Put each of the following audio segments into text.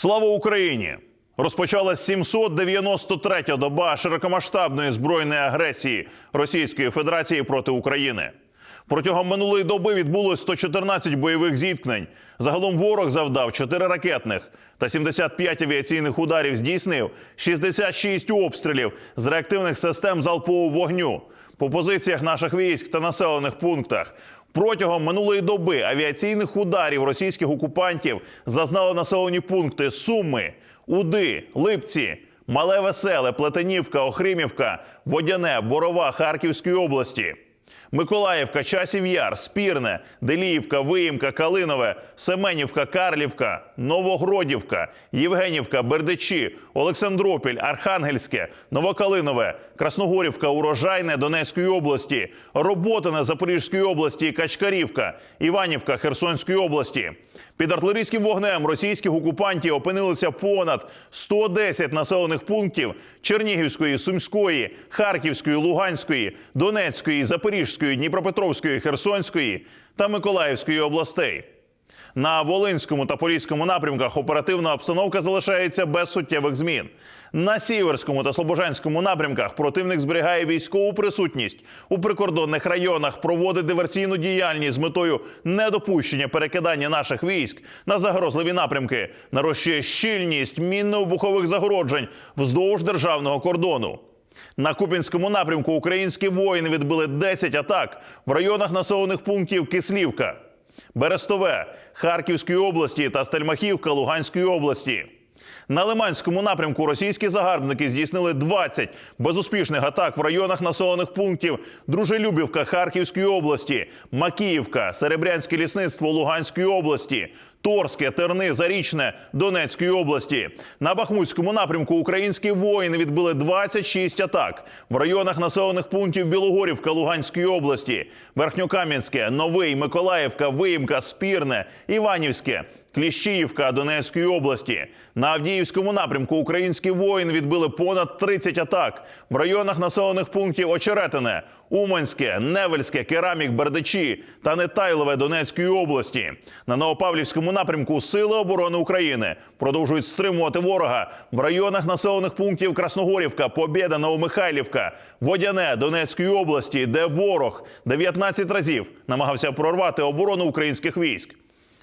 Слава Україні! Розпочалась 793-я доба широкомасштабної збройної агресії Російської Федерації проти України. Протягом минулої доби відбулось 114 бойових зіткнень. Загалом ворог завдав 4 ракетних та 75 авіаційних ударів здійснив 66 обстрілів з реактивних систем залпового вогню по позиціях наших військ та населених пунктах. Протягом минулої доби авіаційних ударів російських окупантів зазнали населені пункти Суми, Уди, Липці, Мале Веселе, Плетенівка, Охримівка, Водяне, Борова Харківської області. Миколаївка, Часів Яр, Спірне, Деліївка, Виїмка, Калинове, Семенівка, Карлівка, Новогродівка, Євгенівка, Бердичі, Олександропіль, Архангельське, Новокалинове, Красногорівка, Урожайне Донецької області, Роботине Запорізької області, Качкарівка, Іванівка Херсонської області. Під артилерійським вогнем російських окупантів опинилися понад 110 населених пунктів Чернігівської, Сумської, Харківської, Луганської, Донецької, Запорізької, Дніпропетровської, Херсонської та Миколаївської областей. На Волинському та Поліському напрямках оперативна обстановка залишається без суттєвих змін. На Сіверському та Слобожанському напрямках противник зберігає військову присутність у прикордонних районах, проводить диверсійну діяльність з метою недопущення перекидання наших військ на загрозливі напрямки, нарощує щільність мінно-вибухових загороджень вздовж державного кордону. На Купінському напрямку українські воїни відбили 10 атак в районах населених пунктів Кислівка. Берестове Харківської області та Стельмахівка Луганської області. На Лиманському напрямку російські загарбники здійснили 20 безуспішних атак в районах населених пунктів Дружелюбівка Харківської області, Макіївка, Серебрянське лісництво Луганської області, Торське, Терни, Зарічне Донецької області. На Бахмутському напрямку українські воїни відбили 26 атак в районах населених пунктів Білогорівка Луганської області, Верхньокам'янське, Новий, Миколаївка, Виїмка, Спірне, Іванівське. Кліщіївка Донецької області на Авдіївському напрямку українські воїни відбили понад 30 атак в районах населених пунктів Очеретине, Уманське, Невельське, Керамік, Бердичі та Нетайлове Донецької області. На Новопавлівському напрямку Сили оборони України продовжують стримувати ворога в районах населених пунктів Красногорівка, Побєда, Новомихайлівка, Водяне Донецької області, де ворог 19 разів намагався прорвати оборону українських військ.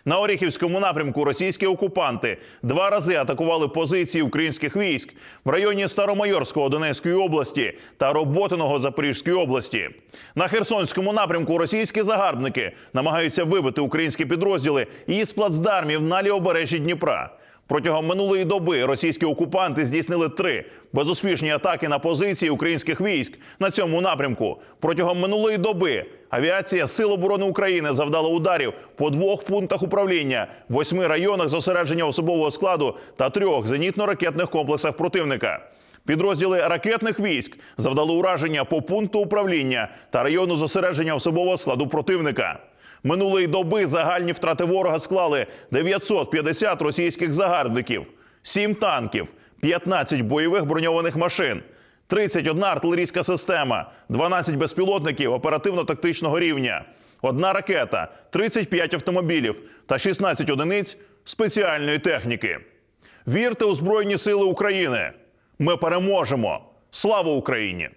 На Оріхівському напрямку російські окупанти два рази атакували позиції українських військ в районі Старомайорського Донецької області та Роботиного Запорізької області. На Херсонському напрямку російські загарбники намагаються вибити українські підрозділи із плацдармів на лівобережжі Дніпра. Протягом минулої доби російські окупанти здійснили три безуспішні атаки на позиції українських військ на цьому напрямку. Протягом минулої доби авіація Сил оборони України завдала ударів по двох пунктах управління, восьми районах зосередження особового складу та трьох зенітно-ракетних комплексах противника. Підрозділи ракетних військ завдали ураження по пункту управління та району зосередження особового складу противника. Минулої доби загальні втрати ворога склали 950 російських загарбників, 7 танків, 15 бойових броньованих машин, 31 артилерійська система, 12 безпілотників оперативно-тактичного рівня, одна ракета, 35 автомобілів та 16 одиниць спеціальної техніки. Вірте у Збройні Сили України! Ми переможемо! Слава Україні!